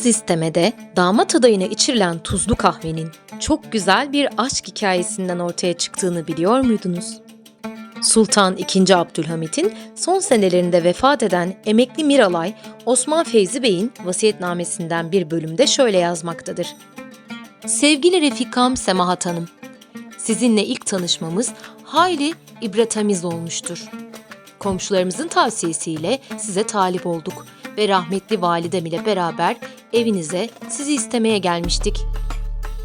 Kız istemede damat adayına içirilen tuzlu kahvenin çok güzel bir aşk hikayesinden ortaya çıktığını biliyor muydunuz? Sultan II. Abdülhamit'in son senelerinde vefat eden emekli Miralay, Osman Feyzi Bey'in vasiyetnamesinden bir bölümde şöyle yazmaktadır. Sevgili Refikam Semahat Hanım, sizinle ilk tanışmamız hayli ibretamiz olmuştur. Komşularımızın tavsiyesiyle size talip olduk ve rahmetli validem ile beraber evinize sizi istemeye gelmiştik.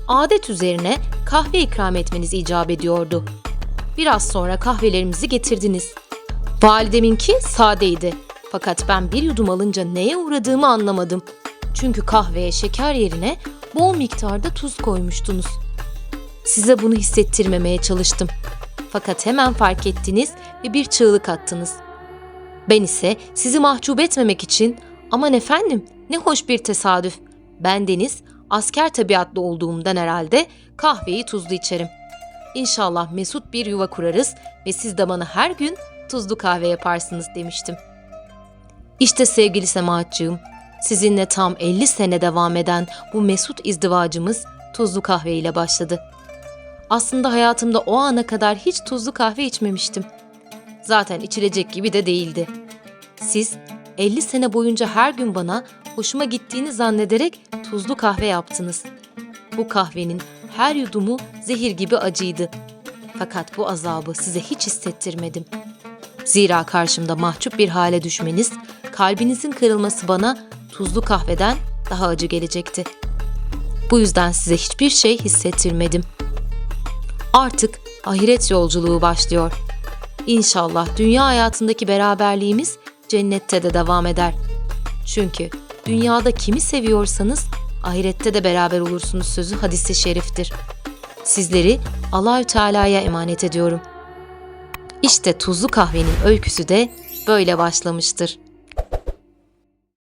Adet üzerine kahve ikram etmeniz icap ediyordu. Biraz sonra kahvelerimizi getirdiniz. Valideminki sadeydi. Fakat ben bir yudum alınca neye uğradığımı anlamadım. Çünkü kahveye şeker yerine bol miktarda tuz koymuştunuz. Size bunu hissettirmemeye çalıştım. Fakat hemen fark ettiniz ve bir çığlık attınız. Ben ise sizi mahcup etmemek için aman efendim ne hoş bir tesadüf. Ben Deniz asker tabiatlı olduğumdan herhalde kahveyi tuzlu içerim. İnşallah mesut bir yuva kurarız ve siz de bana her gün tuzlu kahve yaparsınız demiştim. İşte sevgili Semahatcığım, sizinle tam 50 sene devam eden bu mesut izdivacımız tuzlu kahve ile başladı. Aslında hayatımda o ana kadar hiç tuzlu kahve içmemiştim. Zaten içilecek gibi de değildi. Siz 50 sene boyunca her gün bana hoşuma gittiğini zannederek tuzlu kahve yaptınız. Bu kahvenin her yudumu zehir gibi acıydı. Fakat bu azabı size hiç hissettirmedim. Zira karşımda mahcup bir hale düşmeniz, kalbinizin kırılması bana tuzlu kahveden daha acı gelecekti. Bu yüzden size hiçbir şey hissettirmedim. Artık ahiret yolculuğu başlıyor. İnşallah dünya hayatındaki beraberliğimiz cennette de devam eder. Çünkü dünyada kimi seviyorsanız ahirette de beraber olursunuz sözü hadisi şeriftir. Sizleri Allahü Teala'ya emanet ediyorum. İşte tuzlu kahvenin öyküsü de böyle başlamıştır.